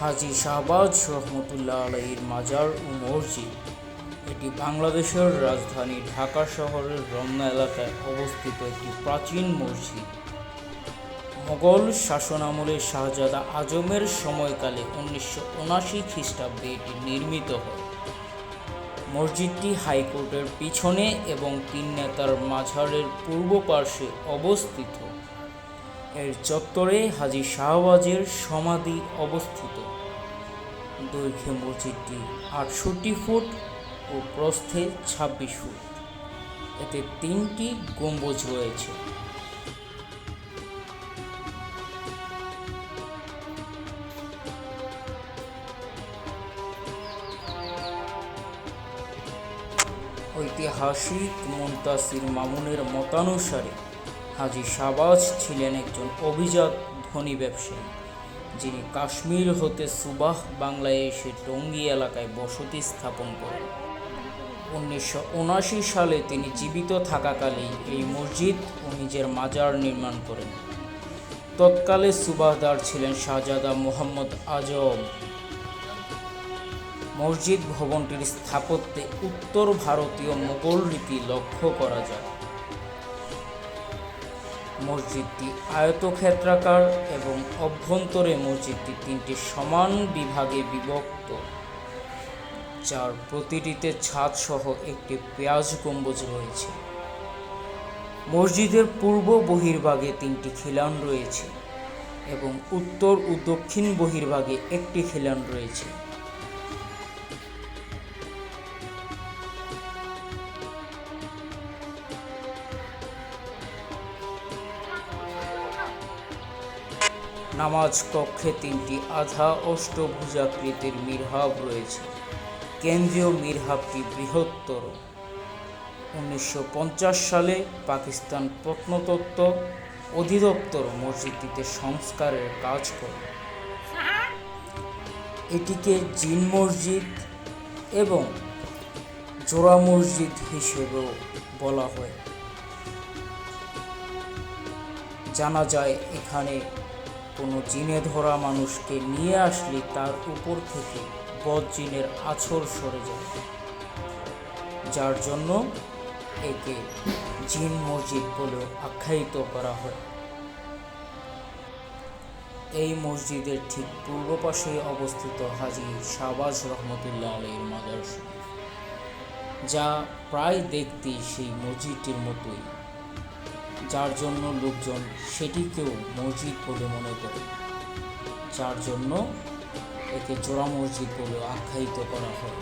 হাজি শাহবাজ রহমতুল্লাহ আলাইহির মাজার ও মসজিদ। এটি বাংলাদেশের রাজধানী ঢাকা শহরের রমনা এলাকায় অবস্থিত একটি প্রাচীন মসজিদ। মোগল শাসনামলে শাহজাদা আজমের সময়কালে উনিশশো উনাশি খ্রিস্টাব্দে এটি নির্মিত হয়। মসজিদটি হাইকোর্টের পিছনে এবং তিন নেতার মাঝারের পূর্ব পার্শ্বে অবস্থিত। এর চত্বরে হাজী শাহবাজের সমাধি অবস্থিত। দৈর্ঘ্যে মসজিদটি আটষট্টি ফুট ও প্রস্থে ছাব্বিশ ফুট। এতে তিনটি গম্বুজ রয়েছে। ঐতিহাসিক মুন্তাসির মামুনের মতানুসারে হাজী শাহবাজ ছিলেন একজন অভিজাত ধনী ব্যবসায়ী। যিনি কাশ্মীর হতে সুবাহ বাংলায় এসে টঙ্গী এলাকায় বসতি স্থাপন করেন। উনিশশো উনাশি সালে তিনি জীবিত থাকাকালেই এই মসজিদ ও নিজের মাজার নির্মাণ করেন। তৎকালে সুবাহদার ছিলেন শাহজাদা মোহাম্মদ আজম। মসজিদ ভবনটির স্থাপত্যে উত্তর ভারতীয় মোগল রীতি লক্ষ্য করা যায়। মসজিদটি আয়তক্ষেত্রাকার এবং অভ্যন্তরে মসজিদটি তিনটি সমান বিভাগে বিভক্ত, যার প্রতিটিতে ছাদ সহ একটি পেঁয়াজ গম্বুজ রয়েছে। মসজিদের পূর্ব বহির্ভাগে তিনটি খিলান রয়েছে এবং উত্তর ও দক্ষিণ বহির্ভাগে একটি খিলান রয়েছে। নামাজ কক্ষে তিনটি আধা অষ্টভুজাকৃতির মিরহাব রয়েছে। কেন্দ্রীয় মিরহাবটি বৃহত্তর। উনিশশো পঞ্চাশ সালে পাকিস্তান প্রত্নতত্ত্ব অধিদপ্তর মসজিদটিতে সংস্কারের কাজ করে। এটিকে জিন মসজিদ এবং জোড়া মসজিদ হিসেবেও বলা হয়। জানা যায়, এখানে কোনো জিনে ধরা মানুষকে নিয়ে আসলে তার উপর থেকে বদ জিনের আছর সরে যায়। যার জন্য একে জিন মসজিদ বলেও আখ্যায়িত করা হয়। এই মসজিদের ঠিক পূর্ব পাশে অবস্থিত হাজি শাহবাজ রহমতুল্লাহ আলীর মাজার শরীফ যা প্রায় দেখতে সেই মসজিদটির মতোই। যার জন্য লোকজন সেটিকেও মসজিদ বলে মনে করে। যার জন্য একে জোড়া মসজিদ বলে আখ্যায়িত করা হয়।